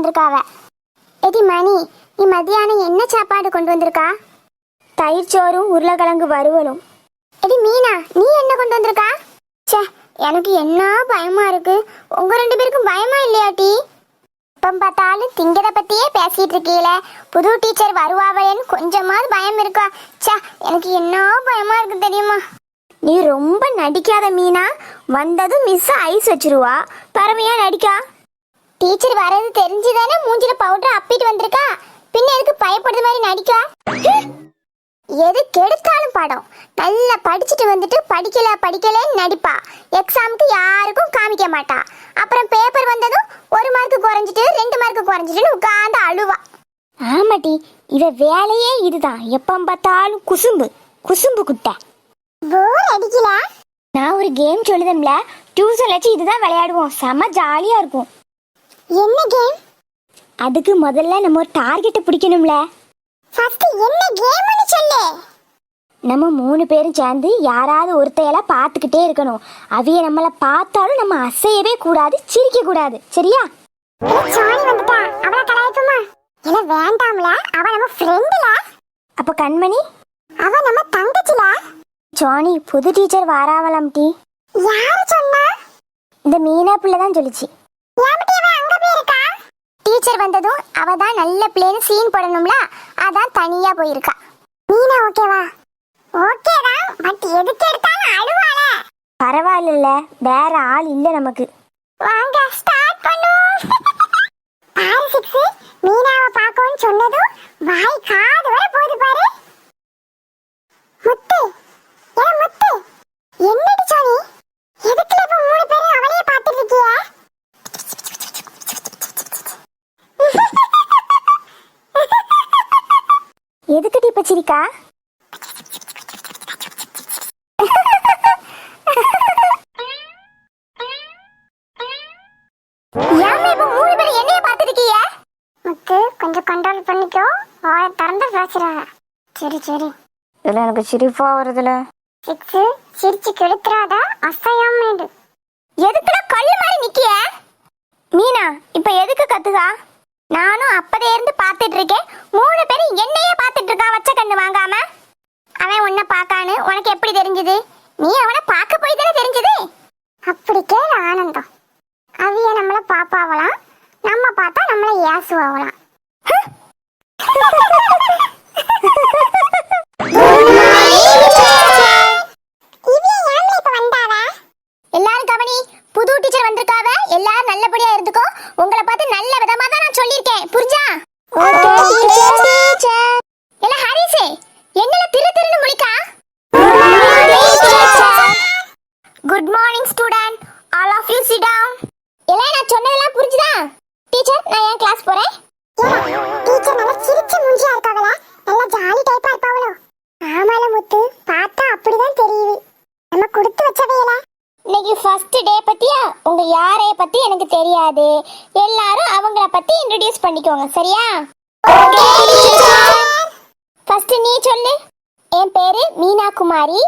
வந்திருக்காவ. Eddy மணி நீ மதியானம் என்ன சாப்பாடு கொண்டு வந்திருக்கா? தயிர் சோறும் உருளைக்கிழங்கு வறுவலும். எடி மீனா நீ என்ன கொண்டு வந்திருக்கா? சே எனக்கு என்ன பயமா இருக்கு. உங்க ரெண்டு பேருக்கும் பயமா இல்லையாட்டி எப்ப பார்த்தாலும் திங்கத பத்தியே பேசிட்டு இருக்கீல. புது டீச்சர் வருவாவேன்னு கொஞ்சமாவது பயம் இருக்கா? சே எனக்கு என்ன பயமா இருக்கு தெரியுமா? நீ ரொம்ப நடிக்காத மீனா. வந்ததும் மிஸ் ஐஸ் வச்சிருவா. பறவையா நடிக்கா. டீச்சர் வரது தெரிஞ்சுதானே மூஞ்சில பவுடர் அப்பிட்டு வந்திருக்கா? பின்ன எதுக்கு பயப்படுற மாதிரி நடிக்கா எது கெடுத்தாலும் படம். நல்லா படிச்சுட்டு வந்துட்டு படிக்கல படிக்கலன்னு நடிப்பா. எக்ஸாமுக்கு யாருக்கும் காமிக்க மாட்டா. அப்புறம் பேப்பர் வந்ததும் ஒரு மார்க் குறைஞ்சிட்டு ரெண்டு மார்க் குறைஞ்சிட்டுன்னு உட்காந்து அழுவா. ஆமாட்டி இவ வேலையே இதுதான். எப்ப பார்த்தாலும் குசும்பு குசும்பு குட்டை. போர் அடிக்கல? நான் ஒரு கேம் சொல்லுதம்ல டியூஷன்ல வச்சு இதுதான் விளையாடுவோம். செம ஜாலியா இருக்கும். என்ன கேம் அதுக்கு முதல்ல நம்ம ஒரு டார்கெட்டை பிடிக்கணும்ல. ஃபர்ஸ்ட் என்ன கேம்னு சொல்லு. நம்ம மூணு பேரும் சேர்ந்து யாராவது ஒருத்தையெல்லாம் பார்த்துக்கிட்டே இருக்கணும். அவிய நம்மள பார்த்தாலும் நம்ம அசையவே கூடாது சிரிக்க கூடாது. சரியா? சோனி வந்துட்டா. அவள கலாய்க்குமா இல்ல வேண்டாம்ல. அவ நம்ம ஃப்ரெண்டுல அப்ப கண்மணி? அவ நம்ம தங்கச்சில. ஜானி புது டீச்சர் வாராவலாம் டி. யாரு சொன்னா? இந்த மீனா பிள்ளை தான் சொல்லுச்சு. டீச்சர் வந்ததும் அவ தான் நல்ல பிள்ளைன்னு சீன் போடணும்ல? அதான் தனியா போயிருக்கா. மீனா ஓகேவா ஓகே தான் பட் எதுக்கு எடுத்தாலும் அழுவாள. பரவாயில்ல வேற ஆள் இல்ல நமக்கு. வாங்க ஸ்டார்ட் பண்ணுவோம். பாரு சிக்ஸ் மீனாவை பார்க்கணும்னு சொன்னதும் வாய் காது வரை போகுது பாரு. முத்து ஏ முத்து என்னடி சோனி எதுக்குல இப்ப மூணு பேரும் அவளையே பார்த்துட்டு இருக்கிய எதுக்குடி இப்ப சிரிக்கா ஏன் இப்ப மூணு பேரும் என்னைய பார்த்துட்டு இருக்கீங்க முத்து கொஞ்சம் கண்ட்ரோல் பண்ணிக்கோ. வாய திறந்து பேசுறாங்க சரி சரி. இல்லை எனக்கு சிரிப்பா வருதுல. சிக்ஸ் சிரிச்சு கெடுத்துறாத. அசையாமேடு எதுக்குடா கல்லு மாதிரி நிக்கிய? மீனா இப்ப எதுக்கு கத்துகா நானும் அப்பதே இருந்து பார்த்துட்டு இருக்கேன் மூணு பேரும் என்னையே பார்த்துட்டு இருக்கா வச்ச கண்ணு வாங்காம? அவன் உன்னை பார்க்கான்னு உனக்கு எப்படி தெரிஞ்சது? நீ அவனை பார்க்க போய் தானே தெரிஞ்சது? அப்படி கேளு ஆனந்தம். அவிய நம்மள பாப்பாவலாம் நம்ம பார்த்தா நம்மள ஏசுவாவலாம். எல்லாரும் கவனி புது டீச்சர் வந்திருக்காவ? எல்லாரும் நல்லபடியா இருந்துக்கோ. உங்களை தெரியாது. எல்லாரும் அவங்கள பத்தி இன்ட்ரோடியூஸ் பண்ணிக்கோங்க சரியா? ஃபர்ஸ்ட் நீ சொல்லு. என் பேரு மீனா குமாரி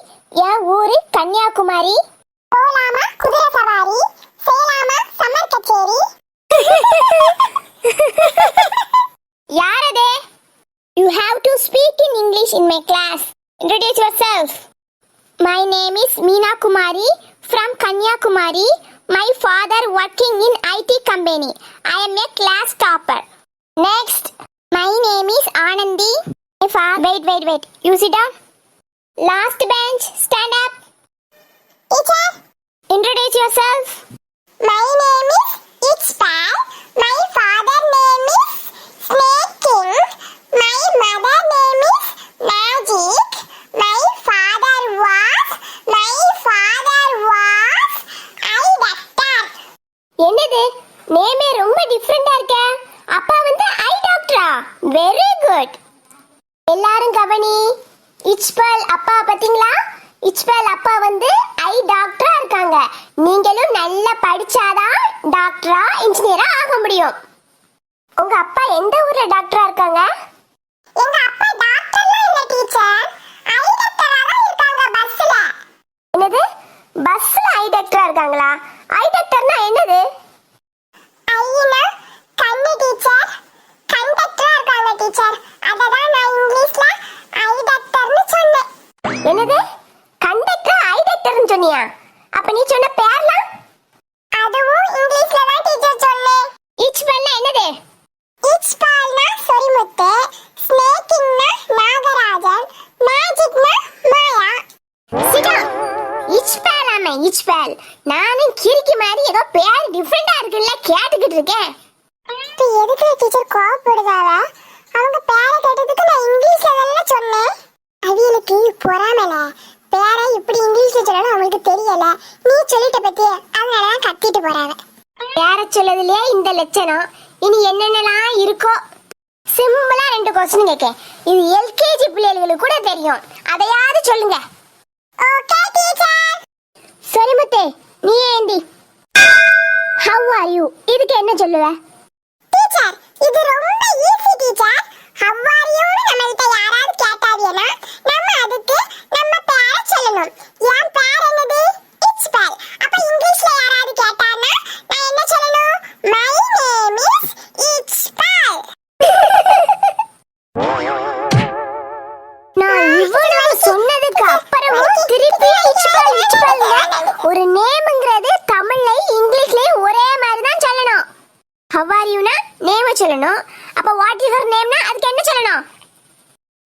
என் ஊரு கன்னியாகுமரி. போலாமா குதிரை சவாரி? செய்யலாமா சம்மர் கச்சேரி? யாரதே? You have to speak in English in my class introduce yourself My name is Meena Kumari from Kanyakumari. My father working in IT company. I am a class topper. Next, my name is Anandi. My fa- wait, wait, wait. You sit down. Last bench, stand up. Teacher. Introduce yourself. My name is Ichpal. My father name Ichpal அப்பா பாத்தீங்களா இச்பல் அப்பா வந்து ஐ டாக்டரா இருக்காங்க. நீங்களும் நல்லா படிச்சாதான் டாக்டரா இன்ஜினியரா ஆக முடியும். உங்க அப்பா எந்த ஊர்ல டாக்டரா இருக்காங்க? எங்க அப்பா டாக்டர்லாம் இல்ல டீச்சர் ஐ டாக்டரா இருக்காங்க பஸ்ல என்னது? பஸ்ல ஐ டாக்டரா இருக்காங்களா? ஐ டாக்டர்னா என்னது? ஐயனா கண்ணு டீச்சர் கண்டக்டரா இருக்காங்க டீச்சர் அததான் நான் இங்கிலீஷ்ல ஐ டாக்டர்னு சொன்னேன் என்னது? கண்டக்டர்? ஐ சொன்னியா? அப்ப நீ சொன்ன பேர்ல பொறாமல பேரை இப்படி இங்கிலீஷ்ல சொல்லணும் அவங்களுக்கு தெரியல. நீ சொல்லிட்ட பத்தி அதனால கத்திட்டு போறாங்க. பேர சொல்லதுலயே இந்த லட்சணம்? இனி என்னென்னலாம் இருக்கோ? சிம்பிளா ரெண்டு கொஸ்டின் கேட்க. இது எல்கேஜி பிள்ளைகளுக்கு கூட தெரியும். அதையாவது சொல்லுங்க. ஓகே டீச்சர் சரி முத்தே நீ ஏந்தி. ஹவ் ஆர் யூ இதுக்கு என்ன சொல்லுவேன் டீச்சர் இது ரொம்ப ஈஸி டீச்சர் ஹவ் ஆர் யூன்னு நம்ம கிட்ட யாராவது கேட்டாங்கன்னா நம்ம அதுக்கு நம்ம பேரை சொல்லணும் என் பேர் என்னது? இட்ஸ் பேர் அப்ப இங்கிலீஷ்ல யாராவது கேட்டாங்கன்னா நான் என்ன சொல்லணும்? மை நேம் இஸ் இட்ஸ் பேர் நான் இவ்வளவு சொன்னதுக்கு அப்புறமும் திருப்பி இச்சுப்பல் இச்சுப்பல்ங்க ஒரு நேம்ங்கிறது தமிழ்ல இங்கிலீஷ்லயும் ஒரே மாதிரி தான் சொல்லணும் ஹவ் ஆர் யூனா நேம சொல்லணும். அப்ப வாட் இஸ் யுவர் நேம்னா அதுக்கு என்ன சொல்லணும்?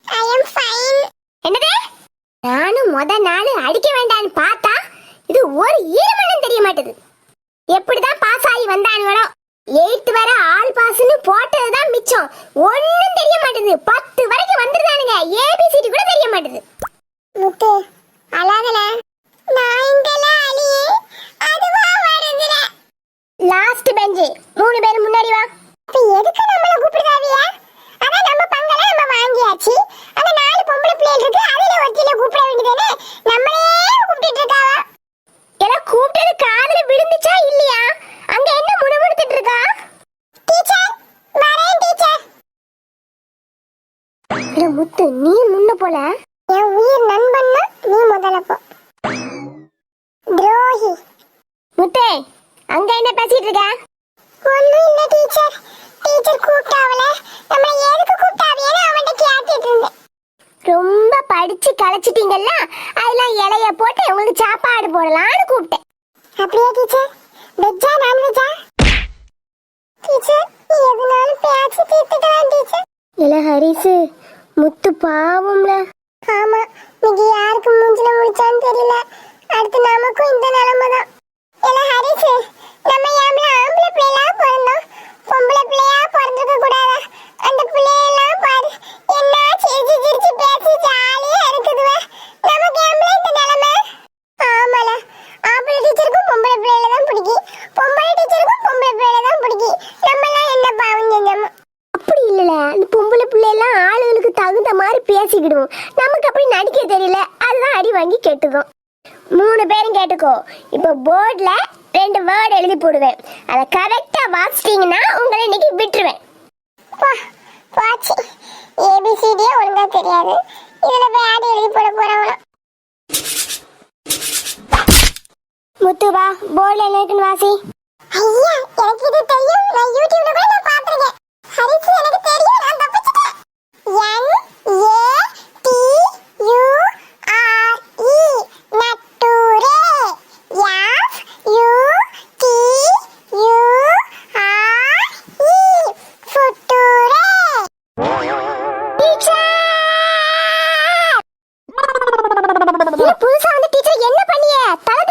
ஐ அம் ஃபைன் என்னது? நானும் முத நாள் அடிக்க வேண்டாம்னு பார்த்தா இது ஒரு ஈரமண்ணும் தெரிய மாட்டேது. எப்படிதான் பாஸ் ஆகி வந்தானுங்களோ? எயித்து வரை ஆல் பாஸ்னு போட்டது தான் மிச்சம். ஒண்ணும் தெரிய மாட்டேது. பத்து வரைக்கும் வந்துருதானுங்க. ஏபிசிடி கூட தெரிய மாட்டேது. முத்து வருதுல. லாஸ்ட் பெஞ்ச் மூணு பேர் முன்னாடி வா. எதுக்கு நம்மள கூப்பிடுதாவியா? அதான் நம்ம பங்கல நம்ம வாங்கியாச்சு. அந்த நாலு பொம்பளை பிள்ளைகள் இருக்கு அதுல ஒருத்தில கூப்பிட வேண்டியதானே நம்மளே கூப்பிட்டு இருக்காவ? எல்லாம் கூப்பிட்டது காதுல விழுந்துச்சா இல்லையா? அங்க என்ன முணுமுணுத்துட்டு இருக்கா? டீச்சர் வரேன் டீச்சர். முத்து நீ முன்ன போல. என் உயிர் நண்பன்னா நீ முதல்ல போ. துரோகி. முத்தே அங்க என்ன பேசிட்டு இருக்க? ஒண்ணும் போடலாம்னு கூப்பிட்டேன். அப்படியே டீச்சர் வெஜ்ஜா நான் வெஜ்ஜா டீச்சர் நீ எதுனாலும் பேச்சு தீர்த்துக்கலாம் டீச்சர் இல்ல ஹரிசு முத்து பாவம்ல. ஆமா நீங்க யாருக்கு மூஞ்சில முடிச்சான்னு தெரியல. அடுத்து நமக்கும் இந்த நிலைமை தான். இல்ல ஹரிசு நம்ம ஏம்ல ஆம்பளை பிள்ளையா பிறந்தோம். பொம்பளை பிள்ளையா பிறந்திருக்க கூடாதா? அந்த பிள்ளையெல்லாம் பாரு என்ன சிரிச்சு சிரிச்சு பேசி ஜாலியா இருக்குதுவே. நமக்கு ஏம்ல இந்த நிலைமை ஆமால ஆம்பளை டீச்சருக்கும் பொம்பளை பிள்ளைல தான் பிடிக்கும் பொம்பளை டீச்சருக்கும் பொம்பளை பிள்ளைல தான் பிடிக்கும் நம்மலாம் என்ன பாவம் செஞ்சோமோ அப்படி இல்லல அந்த பொம்பளை பிள்ளைலாம் ஆளுகளுக்கு தகுந்த மாதிரி நமக்கு அப்படி நடிக்க தெரியல. அதுதான் அடி வாங்கி கேட்டுக்கும். மூணு பேரும் கேட்டுக்கோ. இப்போ போர்டில் ரெண்டு வேர்டு எழுதி போடுவேன். அதை கரெக்டாக வாசிட்டீங்கன்னா உங்களை இன்னைக்கு விட்டுருவேன். போச்சு ஏபிசிடியே ஒழுங்காக தெரியாது. இதில் வேர்டு எழுதி போட போகிறவங்களும் முத்துவா போர்டில் என்ன இருக்குன்னு வாசி. ஐயா எனக்கு இது தெரியும். நான் யூடியூப்ல கூட நான் பார்த்துருக்கேன். ஹரிசு எனக்கு புதுசா வந்து டீச்சர் என்ன பண்ணிய? தலை